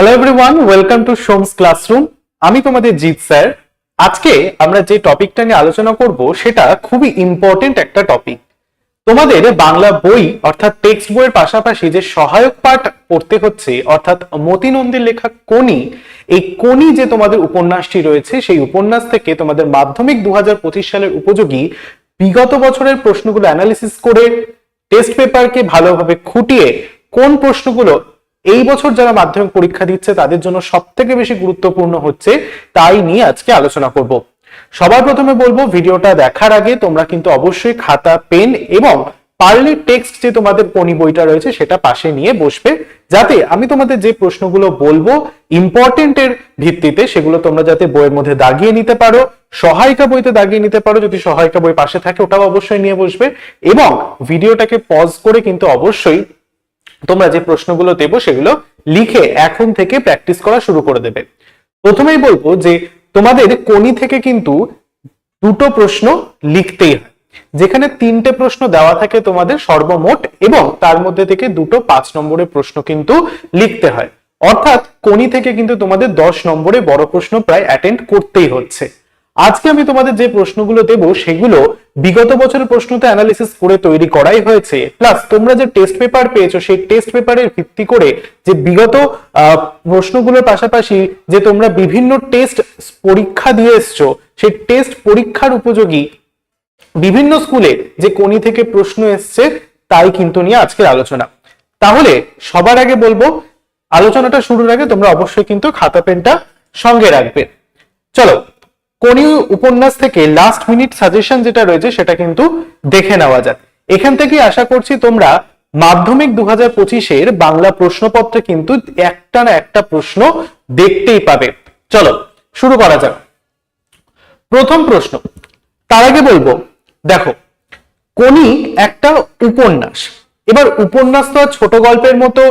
Hello everyone welcome to Som's classroom আমি তোমাদের Jeet sir. আজকে আমরা যে টপিকটা নিয়ে আলোচনা করব, সেটা খুবই ইম্পর্টেন্ট একটা টপিক। তোমাদের বাংলা বই, অর্থাৎ টেক্সট বইয়ের পাশাপাশি যে সহায়ক পাঠ পড়তে হচ্ছে, অর্থাৎ মতিনন্দীর লেখা কোনি এই কোনি যে তোমাদের উপন্যাসটি রয়েছে, সেই উপন্যাস থেকে তোমাদের মাধ্যমিক দু হাজার পঁচিশ সালের উপযোগী বিগত বছরের প্রশ্নগুলো অ্যানালিসিস করে টেস্ট পেপারকে ভালোভাবে খুঁটিয়ে কোন প্রশ্নগুলো এই বছর যারা মাধ্যমিক পরীক্ষা দিচ্ছে, তাদের জন্য সব থেকে বেশি গুরুত্বপূর্ণ হচ্ছে তাই নিয়ে আজকে আলোচনা করব। সবার প্রথমে বলব, ভিডিওটা দেখার আগে তোমরা কিন্তু অবশ্যই খাতা, পেন এবং পারলে টেক্সট যে তোমাদের পনি বইটা রয়েছে, সেটা পাশে নিয়ে বসবে। যাতে আমি তোমাদের যে প্রশ্নগুলো বলব ইম্পর্টেন্টের ভিত্তিতে, সেগুলো তোমরা যাতে বইয়ের মধ্যে দাগিয়ে নিতে পারো, সহায়িকা বইতে দাগিয়ে নিতে পারো, যদি সহায়িকা বই পাশে থাকে, ওটাও অবশ্যই নিয়ে বসবে। এবং ভিডিওটাকে পজ করে কিন্তু অবশ্যই তোমরা যে প্রশ্নগুলো দেবো সেগুলো লিখে এখন থেকে প্র্যাকটিস করা শুরু করে দেবে। প্রথমেই বলব যে তোমাদের কোনি থেকে কিন্তু দুটো প্রশ্ন লিখতেই হয়। যেখানে তিনটে প্রশ্ন দেওয়া থাকে তোমাদের সর্বমোট এবং তার মধ্যে থেকে দুটো পাঁচ নম্বরের প্রশ্ন কিন্তু লিখতে হয়। অর্থাৎ কোনি থেকে কিন্তু তোমাদের দশ নম্বরে বড় প্রশ্ন প্রায় অ্যাটেন্ড করতেই হচ্ছে। আজকে আমি তোমাদের যে প্রশ্নগুলো দেব, সেগুলো বিগত বছরের প্রশ্নতে অ্যানালিসিস করে তৈরি করাই হয়েছে। প্লাস তোমরা যে টেস্ট পেপার পেয়েছ, সেই টেস্ট পেপারের ভিত্তি করে যে বিগত প্রশ্নগুলোর পাশাপাশি যে তোমরা বিভিন্ন টেস্ট পরীক্ষা দিয়ে এসছো, সেই টেস্ট পরীক্ষার উপযোগী বিভিন্ন স্কুলে যে কোনি থেকে প্রশ্ন এসছে, তাই কিন্তু নিয়ে আজকের আলোচনা। তাহলে, সবার আগে বলব, আলোচনাটা শুরুর আগে তোমরা অবশ্যই কিন্তু খাতা, পেনটা সঙ্গে রাখবে। চলো কোনি উপন্যাস থেকে লাস্ট মিনিট সাজেশন যেটা রয়েছে সেটা কিন্তু দেখে নেওয়া যাক। এখান থেকে আশা করছি তোমরা মাধ্যমিক দু হাজার পঁচিশের বাংলা প্রশ্নপত্রে কিন্তু একটা না একটা প্রশ্ন দেখতেই পাবে। চলো, শুরু করা যাক। প্রথম প্রশ্ন, তার আগে বলব, দেখো, কোনি একটা উপন্যাস, এবার উপন্যাস তো ছোট গল্পের মতো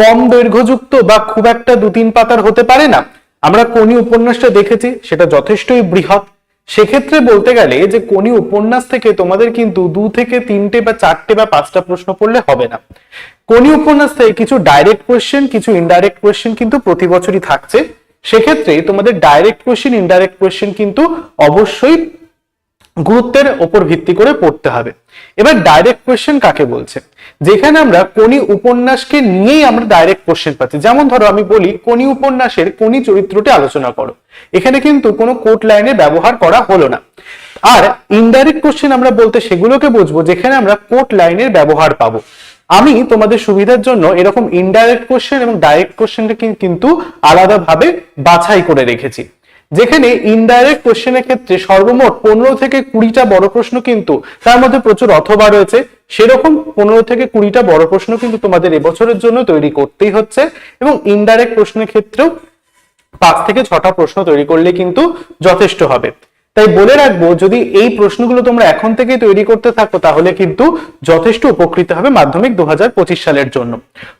কম দৈর্ঘ্যযুক্ত বা খুব একটা দু তিন পাতার হতে পারে না। আমরা কোনি উপন্যাসটা দেখেছি, সেটা যথেষ্টই বৃহৎ। সেক্ষেত্রে বলতে গেলে যে কোনি উপন্যাস থেকে তোমাদের কিন্তু দু থেকে তিনটে বা চারটে বা পাঁচটা প্রশ্ন পড়লে হবে না। কোনি উপন্যাস থেকে কিছু ডাইরেক্ট কোয়েশ্চেন কিছু ইনডাইরেক্ট কোয়েশ্চেন কিন্তু প্রতি বছরই থাকছে। সেক্ষেত্রে তোমাদের ডাইরেক্ট কোয়েশ্চেন ইনডাইরেক্ট কোয়েশ্চেন কিন্তু অবশ্যই গুরুত্বের ওপর ভিত্তি করে পড়তে হবে। এবার ডাইরেক্ট কোয়েশ্চেন কাকে বলছে? যেখানে আমরা কোনি উপন্যাসকে নিয়েই আমরা ডাইরেক্ট কোশ্চেন পাচ্ছি। যেমন ধরো আমি বলি কোনি উপন্যাসের কোনি চরিত্রটি আলোচনা করো। এখানে কিন্তু কোনো কোর্ট লাইনে ব্যবহার করা হলো না। আর ইনডাইরেক্ট কোশ্চেন আমরা বলতে সেগুলোকে বুঝব, যেখানে আমরা কোর্ট লাইনের ব্যবহার পাবো। আমি তোমাদের সুবিধার জন্য এরকম ইনডাইরেক্ট কোশ্চেন এবং ডাইরেক্ট কোশ্চেনটা কিন্তু আলাদাভাবে বাছাই করে রেখেছি। যেখানে ইনডাইরেক্ট কোশ্চেনের ক্ষেত্রে সর্বমোট পনেরো থেকে কুড়িটা বড় প্রশ্ন কিন্তু তার মধ্যে প্রচুর অথবা রয়েছে। সেরকম পনেরো থেকে কুড়িটা বড় প্রশ্ন কিন্তু তোমাদের এবছরের জন্য তৈরি করতেই হচ্ছে এবং ইনডাইরেক্ট প্রশ্নের ক্ষেত্রেও পাঁচ থেকে ছটা প্রশ্ন তৈরি করলে কিন্তু যথেষ্ট হবে। তাই বলে রাখব, যদি এই প্রশ্নগুলো তোমরা এখন থেকে তৈরি করতে থাকো, তাহলে কিন্তু যথেষ্ট উপকৃত হবে মাধ্যমিক দু হাজার পঁচিশ সালের জন্য।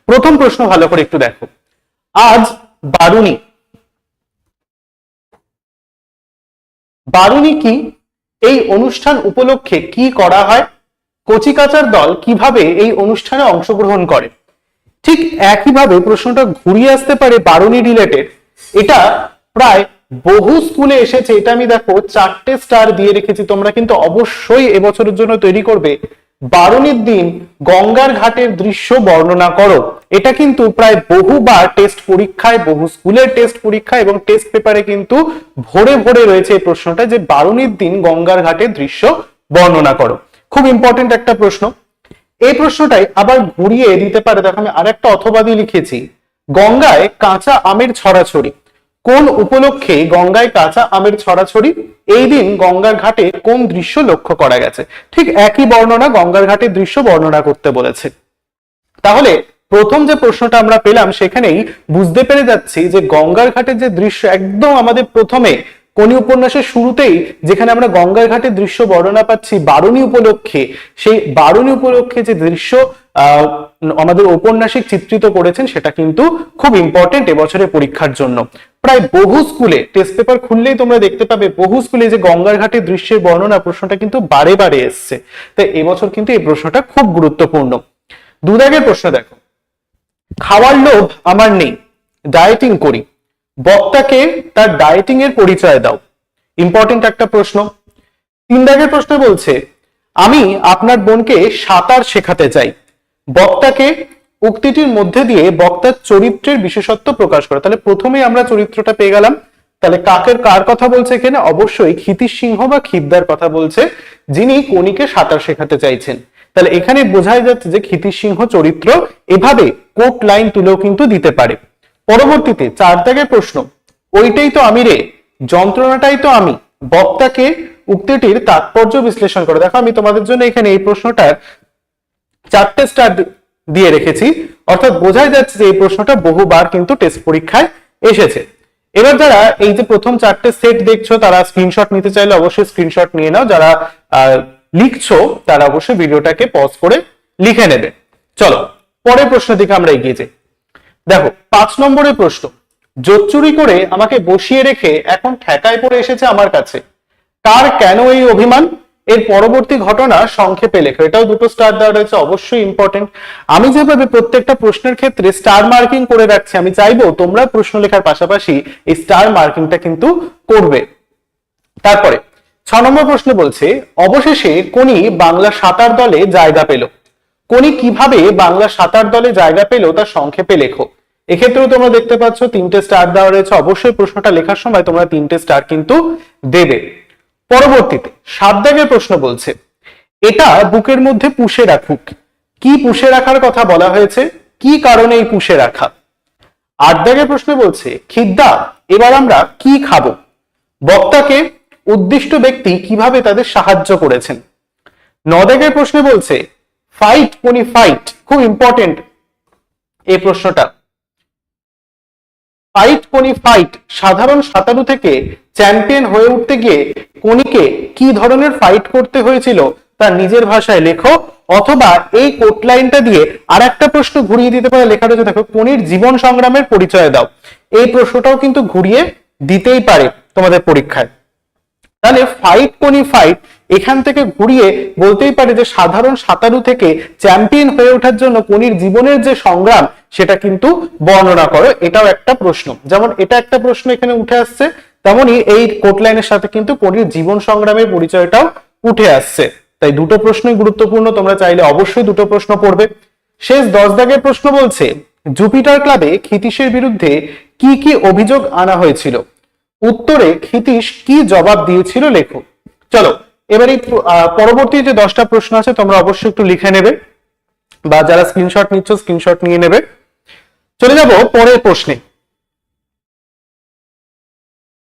প্রথম প্রশ্ন ভালো করে একটু দেখো। আজ বারুণী বারুণী কি? এই অনুষ্ঠান উপলক্ষে কি করা হয়? কচিকাচার দল কীভাবে এই অনুষ্ঠানে অংশগ্রহণ করে? ঠিক একইভাবে প্রশ্নটা ঘুরিয়ে আসতে পারে বারুণী রিলেটেড এটা প্রায় বহু স্কুলে এসেছে। এটা আমি দেখো, চারটে স্টার দিয়ে রেখেছি। তোমরা কিন্তু অবশ্যই এবছরের জন্য তৈরি করবে। বারুণীর দিন গঙ্গার ঘাটের দৃশ্য বর্ণনা করো। এটা কিন্তু প্রায় বহুবার টেস্ট পরীক্ষায়, বহু স্কুলের টেস্ট পরীক্ষা এবং টেস্ট পেপারে কিন্তু ভরে ভরে রয়েছে এই প্রশ্নটা যে বারুণীর দিন গঙ্গার ঘাটের দৃশ্য বর্ণনা করো। খুব ইম্পর্টেন্ট একটা প্রশ্ন। এই প্রশ্নটাই আবার ঘুরিয়ে দিতে পারে। দেখো আমি আরেকটা অথবাদী লিখেছি। গঙ্গায় কাঁচা আমের ছড়াছড়ি। কোন উপলক্ষে গঙ্গায় কাঁচা আমের ছড়াছড়ি? এই দিন গঙ্গার ঘাটে কোন দৃশ্য লক্ষ্য করা গেছে? ঠিক একই বর্ণনা গঙ্গার ঘাটের দৃশ্য বর্ণনা করতে বলেছে। তাহলে প্রথম যে প্রশ্নটা আমরা পেলাম সেখানেই বুঝতে পেরে যাচ্ছি যে গঙ্গার ঘাটের যে দৃশ্য একদম আমাদের প্রথমে কোনি উপন্যাসের শুরুতেই যেখানে আমরা গঙ্গার ঘাটের দৃশ্য বর্ণনা পাচ্ছি বারুণী উপলক্ষে, সেই বারুণী উপলক্ষে যে দৃশ্য আমাদের ঔপন্যাসিক চিত্রিত করেছেন, সেটা কিন্তু খুব ইম্পর্টেন্ট এবছরের পরীক্ষার জন্য। প্রায় বহু স্কুলে টেস্ট পেপার খুললেই তোমরা দেখতে পাবে, বহু স্কুলে যে গঙ্গার ঘাটের দৃশ্যের বর্ণনা, প্রশ্নটা কিন্তু বারে বারে এসছে। তাই এবছর কিন্তু এই প্রশ্নটা খুব গুরুত্বপূর্ণ। দুদাগের প্রশ্ন দেখো। খাওয়ার লোভ আমার নেই ডায়েটিং করি। বক্তাকে তার ডায়েটিং এর পরিচয় দাও। ইম্পর্টেন্ট একটা প্রশ্ন। তিন দাগের প্রশ্ন বলছে, আমি আপনার বোনকে সাঁতার শেখাতে চাই। বক্তাকে উক্তিটির মধ্যে দিয়ে বক্তার চরিত্রের বিশেষত্ব প্রকাশ করে। তাহলে প্রথমে আমরা চরিত্রটা পেয়ে গেলাম। তাহলে কাকের কার কথা বলছে এখানে? অবশ্যই ক্ষিতিশ সিংহ বা খিদ্দার কথা বলছে, যিনি কনিকে সাঁতার শেখাতে চাইছেন। তাহলে এখানে বোঝাই যাচ্ছে যে ক্ষিতিশ সিংহ চরিত্র এভাবে কোট লাইন তুলেও কিন্তু দিতে পারে। পরবর্তীতে চার দাগের প্রশ্ন, ওইটাই তো আমি রে, যন্ত্রণাটাই তো আমি। বক্তাকে উক্তিটির তাৎপর্য বিশ্লেষণ করে। দেখো আমি তোমাদের জন্য এখানে এই প্রশ্নটার চারটে স্টার দিয়ে রেখেছি। অর্থাৎ বোঝাই যাচ্ছে যে এই প্রশ্নটা বহুবার কিন্তু টেস্ট পরীক্ষায় এসেছে। এবার যারা এই যে প্রথম চারটে সেট দেখছ, তারা স্ক্রিনশট নিতে চাইলে অবশ্যই স্ক্রিনশট নিয়ে নাও। যারা লিখছো, তারা অবশ্যই ভিডিওটাকে পজ করে লিখে নেবে। চলো, পরের প্রশ্ন দিকে আমরা এগিয়ে যাই। দেখো, পাঁচ নম্বরের প্রশ্ন। জোচ্চুরি করে আমাকে বসিয়ে রেখে এখন ঠেকায় পড়ে এসেছে আমার কাছে। তার কেন এই অভিমান? এর পরবর্তী ঘটনা সংক্ষেপে লেখো। এটাও দুটো স্টার দেওয়া রয়েছে, অবশ্যই ইম্পর্টেন্ট আমি যেভাবে প্রত্যেকটা প্রশ্নের ক্ষেত্রে স্টার মার্কিং করে রাখছি, আমি চাইব তোমরা প্রশ্ন লেখার পাশাপাশি এই স্টার মার্কিংটা কিন্তু করবে। তারপরে, ছ নম্বর প্রশ্ন বলছে, অবশেষে কোনি বাংলা সাঁতার দলে জায়গা পেল। কোনি কীভাবে বাংলা সাঁতার দলে জায়গা পেল তা সংক্ষেপে লেখো। এক্ষেত্রেও তোমরা দেখতে পাচ্ছ, তিনটে স্টার দেওয়া রয়েছে। অবশ্যই প্রশ্নটা লেখার সময় তোমরা তিনটে স্টার কিন্তু দেবে। পরবর্তীতে সাত দাগের প্রশ্ন বলছে, এটা বুকের মধ্যে পুষে রাখুক। কি পুষে রাখার কথা বলা হয়েছে? কি কারণে এই পুষে রাখা? আট দাগের প্রশ্ন বলছে, খিদ্দা, এবার আমরা কি খাব? বক্তাকে উদ্দিষ্ট ব্যক্তি কীভাবে তাদের সাহায্য করেছেন? নদেগের প্রশ্নে বলছে ফাইট কোনি ফাইট খুব ইম্পর্টেন্ট এই প্রশ্নটা। ফাইট কোনি ফাইট সাধারণ সাঁতারু থেকে চ্যাম্পিয়ন হয়ে উঠতে গিয়ে কোনিকে কি ধরনের ফাইট করতে হয়েছিল তার নিজের ভাষায় লেখো, অথবা এই কোট লাইনটা দিয়ে আর একটা প্রশ্ন ঘুরিয়ে দিতে পারে লেখা রয়েছে দেখো, কোনির জীবন সংগ্রামের পরিচয় দাও। এই প্রশ্নটাও কিন্তু ঘুরিয়ে দিতেই পারে তোমাদের পরীক্ষায়। তাহলে ফাইট কোনি ফাইট এখান থেকে ঘুরিয়ে বলতেই পারে যে সাধারণ সাঁতারু থেকে চ্যাম্পিয়ন হয়ে ওঠার জন্য কোনির জীবনের যে সংগ্রাম সেটা কিন্তু বর্ণনা করো, এটাও একটা প্রশ্ন। যেমন এটা একটা প্রশ্ন এখানে উঠে আসছে তেমনি এই কোট লাইনের সাথে কিন্তু কোনির জীবন সংগ্রামের পরিচয়টাও উঠে আসছে। তাই দুটো প্রশ্নই গুরুত্বপূর্ণ, তোমরা চাইলে অবশ্যই দুটো প্রশ্ন পড়বে। শেষ দশ দাগের প্রশ্ন বলছে, জুপিটার ক্লাবে ক্ষিতীশের বিরুদ্ধে কি কি অভিযোগ আনা হয়েছিল? উত্তরে ক্ষিতীশ কি জবাব দিয়েছিল লেখো। চলো, এবার এই পরবর্তী যে দশটা প্রশ্ন আছে, তোমরা অবশ্যই একটু লিখে নেবে। বা যারা স্ক্রিনশট নিচ্ছ স্ক্রিনশট নিয়ে নেবে। চলে যাব পরের প্রশ্নে।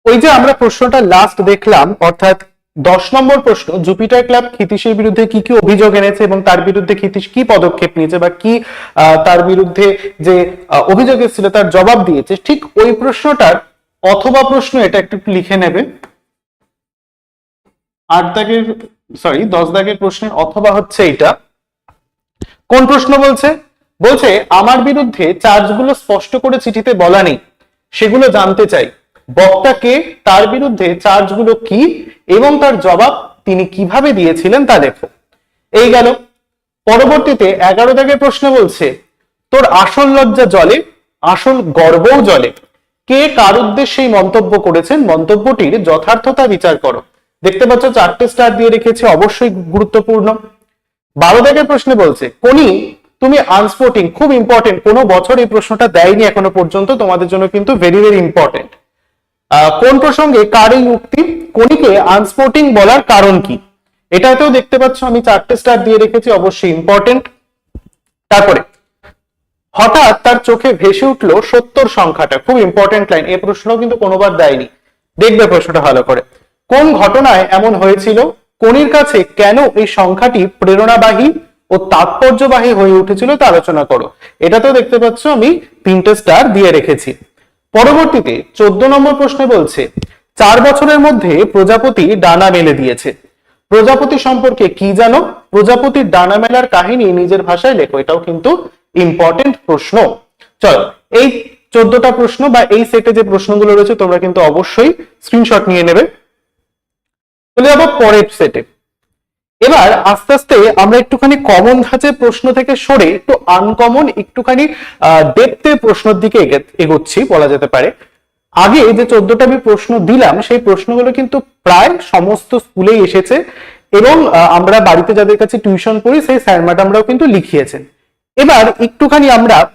ওই যে আমরা প্রশ্নটা লাস্ট দেখলাম, অর্থাৎ দশ নম্বর প্রশ্ন জুপিটার ক্লাব ক্ষিতীশের বিরুদ্ধে কি কি অভিযোগ এনেছে এবং তার বিরুদ্ধে ক্ষিতীশ কি পদক্ষেপ নিয়েছে বা কি তার বিরুদ্ধে যে অভিযোগ এসেছিল তার জবাব দিয়েছে, ঠিক ওই প্রশ্নটার অথবা প্রশ্ন এটা একটু লিখে নেবে আট দাগের সরি দশ দাগের প্রশ্নের অথবা হচ্ছে এটা কোন প্রশ্ন বলছে? বলছে, আমার বিরুদ্ধে চার্জগুলো স্পষ্ট করে চিঠিতে বলা নেই, সেগুলো জানতে চাই। বক্তাকে তার বিরুদ্ধে চার্জগুলো কি এবং তার জবাব তিনি কীভাবে দিয়েছিলেন তা দেখো। এই গেল। পরবর্তীতে এগারো দাগের প্রশ্ন বলছে, তোর আসল লজ্জা জলে, আসল গর্বও জলে। কে কার উদ্দেশ্যে এই মন্তব্য করেছেন? মন্তব্যটির যথার্থতা বিচার করো। দেখতে পাচ্ছ, চারটে স্টার দিয়ে রেখেছে, অবশ্যই গুরুত্বপূর্ণ। বারো দাগের প্রশ্নে বলছে, কোনি, তুমি আনস্পোর্টিং খুব ইম্পর্টেন্ট কোনো বছর এই প্রশ্নটা দেয়নি এখনও পর্যন্ত, তোমাদের জন্য কিন্তু ভেরি ভেরি ইম্পর্টেন্ট কোন প্রসঙ্গে কার এই উক্তি? কোনিকে আনস্পোর্টিং বলার কারণ কি? এটাতেও দেখতে পাচ্ছ আমি চারটে স্টার দিয়ে রেখেছি, অবশ্যই ইম্পর্টেন্ট তারপরে, হঠাৎ তার চোখে ভেসে উঠল সত্তর সংখ্যাটা, খুব ইম্পর্টেন্ট লাইন এই প্রশ্ন কিন্তু কোনোবার দেয়নি। দেখবে প্রশ্নটা ভালো করে। কোন ঘটনায় এমন হয়েছিল? কোনির কাছে কেন এই সংখ্যাটি প্রেরণাবাহী ও তাৎপর্যবাহী হয়ে উঠেছিল তা আলোচনা করো। এটাতেও দেখতে পাচ্ছ আমি তিনটে স্টার দিয়ে রেখেছি। পরবর্তীতে চোদ্দ নম্বর প্রশ্নে বলছে, চার বছরের মধ্যে প্রজাপতি ডানা মেলে দিয়েছে। প্রজাপতি সম্পর্কে কি জানো? প্রজাপতির ডানা মেলার কাহিনী নিজের ভাষায় লেখো, এটাও কিন্তু ইম্পর্টেন্ট প্রশ্ন। চলো, এই চোদ্দটা প্রশ্ন বা এই সেটে যে প্রশ্নগুলো রয়েছে, তোমরা কিন্তু অবশ্যই স্ক্রিনশট নিয়ে নেবে। চলে যাব পরের সেটে এবার আস্তে আস্তে আমরা একটুখানি কমন ধাঁচের প্রশ্ন থেকে সরে একটু আনকমন একটুখানি ডেপথের প্রশ্নের দিকে এগে- এগোচ্ছি, বলা যেতে পারে। আগে যে চোদ্দটা আমি প্রশ্ন দিলাম, সেই প্রশ্নগুলো কিন্তু প্রায় সমস্ত স্কুলেই এসেছে এবং আমরা বাড়িতে যাদের কাছে টিউশন পড়ি, সেই স্যার ম্যাডামরাও কিন্তু লিখিয়েছেন। এবার একটুখানি আমরা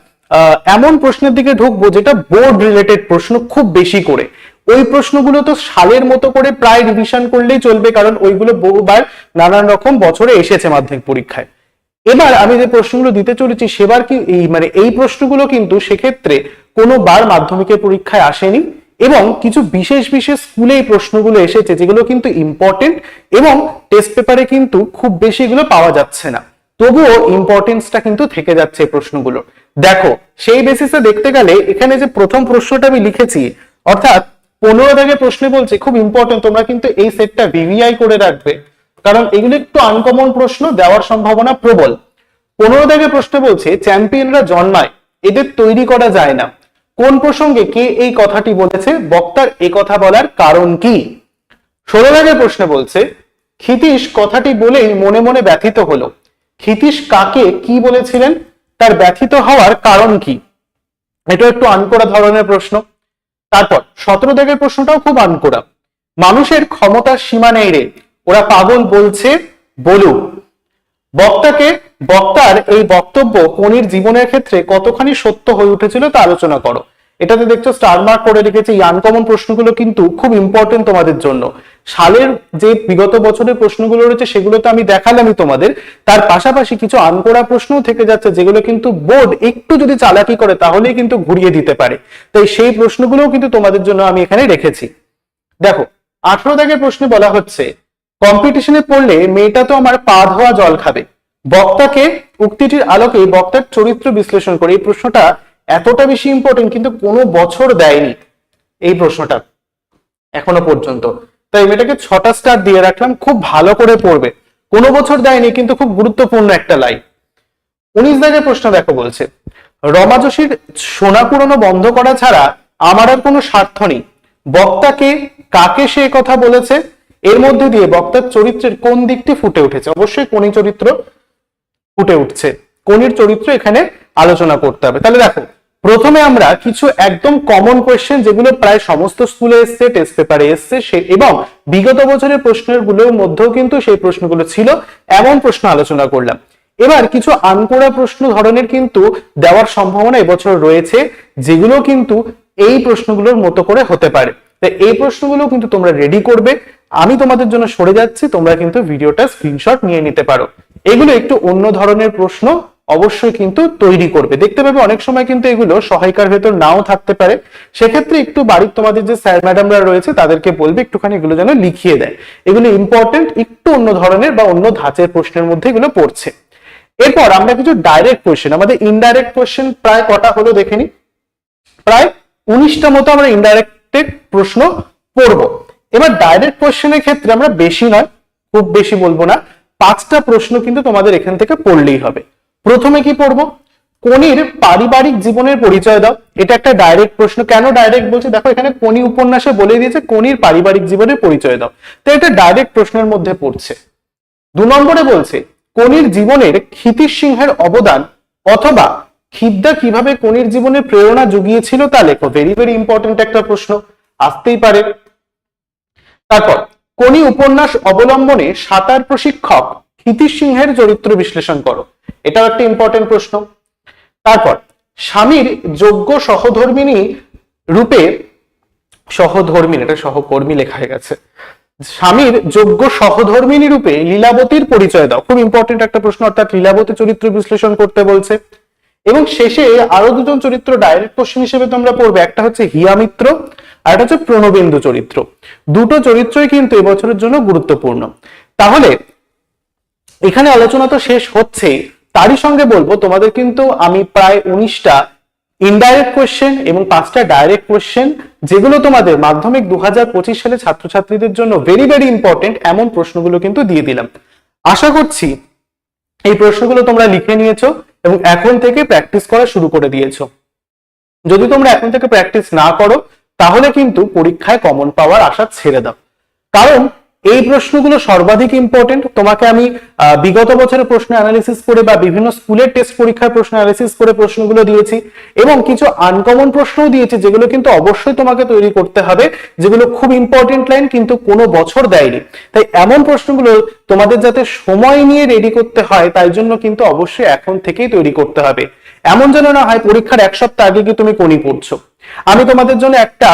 এমন প্রশ্নের দিকে ঢুকবো যেটা বোর্ড রিলেটেড প্রশ্ন খুব বেশি করে। ওই প্রশ্নগুলো তো সালের মতো করে প্রায় রিভিশন করলেই চলবে, কারণ ওইগুলো বহুবার নানান রকম বছরে এসেছে মাধ্যমিক পরীক্ষায়। এবার আমি যে প্রশ্নগুলো দিতে চলেছি, সেবার কি এই মানে এই প্রশ্নগুলো কিন্তু সেক্ষেত্রে কোনো বার মাধ্যমিকের পরীক্ষায় আসেনি এবং কিছু বিশেষ বিশেষ স্কুলে এই প্রশ্নগুলো এসেছে, যেগুলো কিন্তু ইম্পর্টেন্ট এবং টেস্ট পেপারে কিন্তু খুব বেশি এগুলো পাওয়া যাচ্ছে না। তবুও ইম্পর্টেন্সটা কিন্তু থেকে যাচ্ছে এই প্রশ্নগুলো দেখো, সেই বেসিসে দেখতে গেলে এখানে যে প্রথম প্রশ্নটা আমি লিখেছি, অর্থাৎ পনেরো দাগের প্রশ্নে বলছে, খুব ইম্পর্টেন্ট তোমরা কিন্তু এই সেটটা ভিভিআই করে রাখবে। কারণ এগুলো একটু আনকমন প্রশ্ন, দেওয়ার সম্ভাবনা প্রবল। পনেরো দাগের প্রশ্ন বলছে, চ্যাম্পিয়নরা জন্মায়, এদের তৈরি করা যায় না। কোন প্রসঙ্গে কে এই কথাটি বলেছে, বক্তার এ কথা বলার কারণ কি? ষোলো দাগের প্রশ্ন বলছে, ক্ষিতীশ কথাটি বলেই মনে মনে ব্যথিত হলো। ক্ষিতীশ কাকে কি বলেছিলেন? তার ব্যথিত হওয়ার কারণ কি? এটা একটু আনকোড়া ধরনের প্রশ্ন। তারপর সতেরো প্রশ্নটাও খুব আনকোরা মানুষের ক্ষমতার সীমা নেই রে। ওরা পাগল বলছে, বলুক। বক্তাকে, বক্তার এই বক্তব্য কনির জীবনের ক্ষেত্রে কতখানি সত্য হয়ে উঠেছিল তা আলোচনা করো। এটাতে দেখছ স্টারমার্ক করে রেখেছে এই আনকমন প্রশ্নগুলো কিন্তু খুব ইম্পর্টেন্ট তোমাদের জন্য। সালের যে বিগত বছরের প্রশ্নগুলো রয়েছে সেগুলো তো আমি দেখালামই তোমাদের। তার পাশাপাশি কিছু আনকোড়া প্রশ্নও থেকে যাচ্ছে, যেগুলো কিন্তু বোর্ড একটু যদি চালাকি করে, তাহলেই কিন্তু ঘুরিয়ে দিতে পারে। তাই সেই প্রশ্নগুলোও কিন্তু তোমাদের জন্য আমি এখানে রেখেছি। দেখো, আঠারো দাগের প্রশ্নে বলা হচ্ছে, কম্পিটিশনে পড়লে মেয়েটা তো আমার পা ধোয়া জল খাবে। বক্তাকে উক্তিটির আলোকে বক্তার চরিত্র বিশ্লেষণ করে, এই প্রশ্নটা এতটা বেশি ইম্পর্টেন্ট কিন্তু কোনো বছর দেয়নি, এই প্রশ্নটা, এখনও পর্যন্ত। তাই মেয়েটাকে ছটা স্টার দিয়ে রাখলাম, খুব ভালো করে পড়বে। কোনো বছর দেয়নি, কিন্তু খুব গুরুত্বপূর্ণ একটা লাইন উনিশ দাগের প্রশ্ন দেখো বলছে, রমা যোশীর সোনা পুরনো বন্ধ করা ছাড়া আমার আর কোনো স্বার্থ নেই। বক্তাকে কাকে সে কথা বলেছে, এর মধ্যে দিয়ে বক্তার চরিত্রের কোন দিকটি ফুটে উঠেছে? অবশ্যই কোনি চরিত্র ফুটে উঠছে। কোনির চরিত্র এখানে আলোচনা করতে হবে। তাহলে দেখো প্রথমে আমরা কিছু একদম কমন কোয়েশ্চেন যেগুলো প্রায় সমস্ত স্কুলে এসছে টেস্ট পেপারে এসছে, সে এবং বিগত বছরের প্রশ্নেরগুলোর মধ্যেও কিন্তু সেই প্রশ্নগুলো ছিল, এমন প্রশ্ন আলোচনা করলাম। এবার কিছু আনকোড়া প্রশ্ন ধরনের কিন্তু দেওয়ার সম্ভাবনা এবছর রয়েছে, যেগুলো কিন্তু এই প্রশ্নগুলোর মতো করে হতে পারে। তাই এই প্রশ্নগুলো কিন্তু তোমরা রেডি করবে। আমি তোমাদের জন্য সরে যাচ্ছি, তোমরা কিন্তু ভিডিওটা স্ক্রিনশট নিয়ে নিতে পারো। এগুলো একটু অন্য ধরনের প্রশ্ন অবশ্যই কিন্তু তৈরি করবে। দেখতে পাবে অনেক সময় কিন্তু এগুলো সহায়িকার ভেতর নাও থাকতে পারে। সেক্ষেত্রে একটু বাড়ির তোমাদের যে স্যার ম্যাডামরা রয়েছে, তাদেরকে বলবে, একটুখানি এগুলো যেন লিখিয়ে দেয়। এগুলো ইম্পর্টেন্ট একটু অন্য ধরনের বা অন্য ধাঁচের প্রশ্নের মধ্যে এগুলো পড়ছে। এরপর আমরা কিছু ডাইরেক্ট কোয়েশ্চেন আমাদের ইনডাইরেক্ট কোয়েশ্চেন প্রায় কটা হলো দেখে নি প্রায় উনিশটা মতো আমরা ইনডাইরেক্টেড প্রশ্ন পড়ব এবার ডাইরেক্ট কোয়েশ্চেনের ক্ষেত্রে আমরা বেশি নয়, খুব বেশি বলব না। পাঁচটা প্রশ্ন কিন্তু তোমাদের এখান থেকে পড়লেই হবে। প্রথমে কি পড়ব? কোনির পারিবারিক জীবনের পরিচয় দাও। এটা একটা ডাইরেক্ট প্রশ্ন। কেন ডাইরেক্ট বলছে? দেখো, এখানে কোনি উপন্যাসে বলে দিয়েছে কোনির পারিবারিক জীবনের পরিচয় দাও। তো এটা ডাইরেক্ট প্রশ্নের মধ্যে পড়ছে। দু নম্বরে বলছে কোনির জীবনের ক্ষিতিশ সিংহের অবদান অথবা খিদ্দা কীভাবে কোনির জীবনে প্রেরণা জুগিয়েছিল তা লেখো। ভেরি ভেরি ইম্পর্টেন্ট একটা প্রশ্ন। আসতেই পারে। তারপর কোনি উপন্যাস অবলম্বনে সাঁতার প্রশিক্ষক ক্ষিতিশ সিংহের চরিত্র বিশ্লেষণ করো। এটাও একটা ইম্পর্টেন্ট প্রশ্ন। তারপর, স্বামীর যোগ্য সহধর্মিনী রূপে, সহধর্মিনী, এটা সহকর্মী লেখা হয়ে গেছে। স্বামীর যোগ্য সহধর্মিনী রূপে লীলাবতীর পরিচয় দাও। খুব ইম্পর্টেন্ট একটা প্রশ্ন, অর্থাৎ লীলাবতী চরিত্র বিশ্লেষণ করতে বলছে। এবং শেষে আরও দুজন চরিত্র ডাইরেক্ট কোশ্চেন হিসেবে তোমরা পড়বে। একটা হচ্ছে হিয়া মিত্র, আর একটা হচ্ছে প্রণবেন্দু চরিত্র। দুটো চরিত্রই কিন্তু এবছরের জন্য গুরুত্বপূর্ণ। তাহলে এখানে আলোচনা তো শেষ হচ্ছে। তারই সঙ্গে বলব, তোমাদের কিন্তু আমি প্রায় উনিশটা ইনডাইরেক্ট কোয়েশ্চেন এবং পাঁচটা ডাইরেক্ট কোয়েশ্চেন যেগুলো তোমাদের মাধ্যমিক দু সালে ছাত্রছাত্রীদের জন্য ভেরি ভেরি ইম্পর্টেন্ট এমন প্রশ্নগুলো কিন্তু দিয়ে দিলাম। আশা করছি এই প্রশ্নগুলো তোমরা লিখে নিয়েছো এবং এখন থেকে প্র্যাকটিস করা শুরু করে দিয়েছ। যদি তোমরা এখন থেকে প্র্যাকটিস না করো, তাহলে কিন্তু পরীক্ষায় কমন পাওয়ার আশা ছেড়ে দাও। কারণ এই প্রশ্নগুলো সর্বাধিক ইম্পর্টেন্ট তোমাকে আমি বিগত বছরের প্রশ্ন অ্যানালিসিস করে বা বিভিন্ন স্কুলের টেস্ট পরীক্ষার প্রশ্ন অ্যানালিসিস করে প্রশ্নগুলো দিয়েছি এবং কিছু আনকমন প্রশ্নও দিয়েছি যেগুলো কিন্তু অবশ্যই তোমাকে তৈরি করতে হবে, যেগুলো খুব ইম্পর্টেন্ট লাইন কিন্তু কোনো বছর দেয়নি। তাই এমন প্রশ্নগুলো তোমাদের যাতে সময় নিয়ে রেডি করতে হয়, তাই জন্য কিন্তু অবশ্যই এখন থেকেই তৈরি করতে হবে। এমন যেন না হয় পরীক্ষার এক সপ্তাহ আগে কি তুমি কোনি পড়ছো আমি তোমাদের জন্য একটা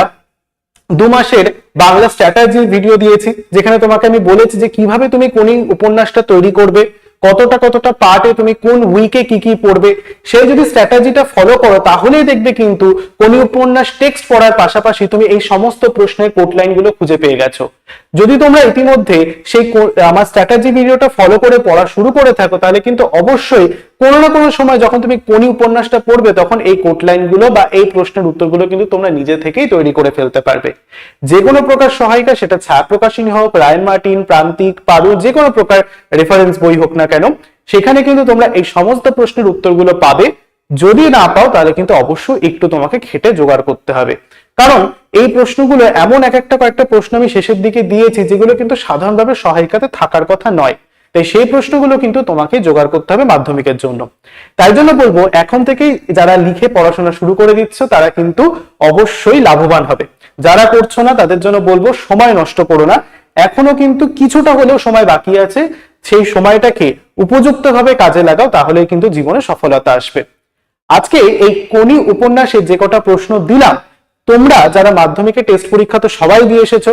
দু মাসের বাংলা স্ট্র্যাটাজি ভিডিও দিয়েছি, যেখানে তোমাকে আমি বলেছি যে কীভাবে তুমি কোন উপন্যাসটা তৈরি করবে, কতটা কতটা পার্টে তুমি কোন উইকে কি কি পড়বে সেই যদি স্ট্র্যাটাজিটা ফলো করো, তাহলেই দেখবে কিন্তু কোন উপন্যাস টেক্সট পড়ার পাশাপাশি তুমি এই সমস্ত প্রশ্নের কোট লাইনগুলো খুঁজে পেয়ে গেছো। যদি তোমরা ইতিমধ্যে সেই আমার স্ট্র্যাটাজি ভিডিওটা ফলো করে পড়া শুরু করে থাকো, তাহলে কিন্তু অবশ্যই কোনো না কোনো সময় যখন তুমি কোনি উপন্যাসটা পড়বে, তখন এই কোট লাইনগুলো বা এই প্রশ্নের উত্তরগুলো কিন্তু তোমরা নিজে থেকেই তৈরি করে ফেলতে পারবে। যে কোনো প্রকার সহায়িকা, সেটা ছায়া প্রকাশনী হোক, রায়ন মার্টিন, প্রান্তিক পারু যে কোনো প্রকার রেফারেন্স বই হোক না কেন, সেখানে কিন্তু তোমরা এই সমস্ত প্রশ্নের উত্তরগুলো পাবে। যদি না পাও, তাহলে কিন্তু অবশ্যই একটু তোমাকে খেটে জোগাড় করতে হবে। কারণ এই প্রশ্নগুলো এমন এক একটা কয়েকটা প্রশ্ন আমি শেষের দিকে দিয়েছি, যেগুলো কিন্তু সাধারণভাবে সহায়িকাতে থাকার কথা নয়। তাই সেই প্রশ্নগুলো কিন্তু তোমাকে জোগাড় করতে হবে মাধ্যমিকের জন্য। তাই জন্য বলব, এখন থেকেই যারা লিখে পড়াশোনা শুরু করে দিচ্ছ, তারা কিন্তু অবশ্যই লাভবান হবে। যারা করছ না, তাদের জন্য বলব, সময় নষ্ট করো না। এখনও কিন্তু কিছুটা হলেও সময় বাকি আছে। সেই সময়টাকে উপযুক্তভাবে কাজে লাগাও তাহলে কিন্তু জীবনে সফলতা আসবে। আজকে এই কোনি উপন্যাসে যে কটা প্রশ্ন দিলাম, তোমরা যারা মাধ্যমিকে টেস্ট পরীক্ষা তো সবাই দিয়ে এসেছ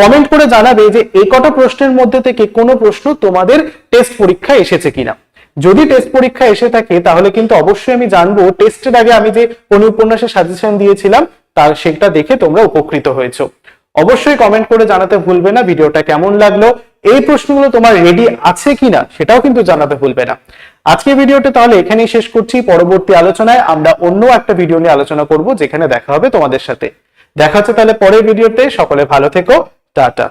কমেন্ট করে জানাবে যে এই কটা প্রশ্নের মধ্যে থেকে কোনো প্রশ্ন তোমাদের টেস্ট পরীক্ষায় এসেছে কিনা। যদি টেস্ট পরীক্ষা এসে থাকে, তাহলে কিন্তু অবশ্যই আমি জানব। টেস্টের আগে আমি যে কোন উপন্যাসের সাজেশন দিয়েছিলাম তার সেটা দেখে তোমরা উপকৃত হয়েছো। অবশ্যই কমেন্ট করে জানাতে ভুলবে না, ভিডিওটা কেমন লাগল, এই প্রশ্নগুলো তোমার রেডি আছে কিনা, সেটাও কিন্তু জানাতে ভুলবে না। আজকে ভিডিওটা তাহলে এখানেই শেষ করছি। পরবর্তী আলোচনায় আমরা অন্য একটা ভিডিও নিয়ে আলোচনা করব, যেখানে দেখা হবে তোমাদের সাথে। দেখা হচ্ছে তাহলে পরের ভিডিওতে সকলে ভালো থেকো। টাটা।